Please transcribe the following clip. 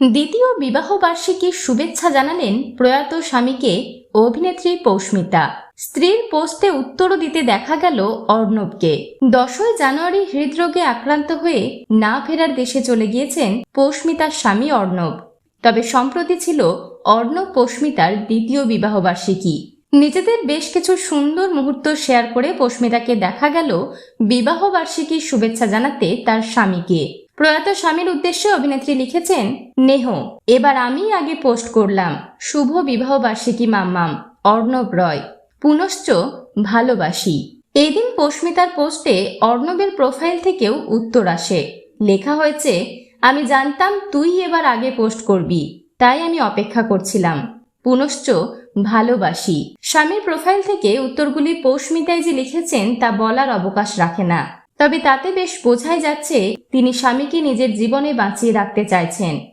দ্বিতীয় বিবাহ বার্ষিকীর শুভেচ্ছা জানালেন প্রয়াত স্বামীকে অভিনেত্রী পৌস্মিতা স্ত্রীর পোস্টে উত্তরও দিতে দেখা গেল অর্ণবকে। দশই জানুয়ারি হৃদরোগে আক্রান্ত হয়ে না ফেরার দেশে চলে গিয়েছেন পৌস্মিতার স্বামী অর্ণব। তবে সম্প্রতি ছিল অর্ণব পৌস্মিতার দ্বিতীয় বিবাহ বার্ষিকী। নিজেদের বেশ কিছু সুন্দর মুহূর্ত শেয়ার করে পৌস্মিতাকে দেখা গেল বিবাহ বার্ষিকীর শুভেচ্ছা জানাতে তার স্বামীকে। প্রয়াত স্বামীর উদ্দেশ্যে অভিনেত্রী লিখেছেন, নেহ, এবার আমি আগে পোস্ট করলাম, শুভ বিবাহ বার্ষিকী মাম্মাম, অর্ণব রয়, পুনশ্চ ভালোবাসি। এই দিন পৌস্মিতার পোস্টে অর্ণবের প্রোফাইল থেকেও উত্তর আসে। লেখা হয়েছে, আমি জানতাম তুই এবার আগে পোস্ট করবি, তাই আমি অপেক্ষা করছিলাম। পুনশ্চ ভালোবাসি। স্বামীর প্রোফাইল থেকে উত্তরগুলি পৌস্মিতায় যে লিখেছেন তা বলার অবকাশ রাখে না। তবে তাতে বেশ বোঝাই যাচ্ছে তিনি স্বামীকে নিজের জীবনে বাঁচিয়ে রাখতে চাইছেন।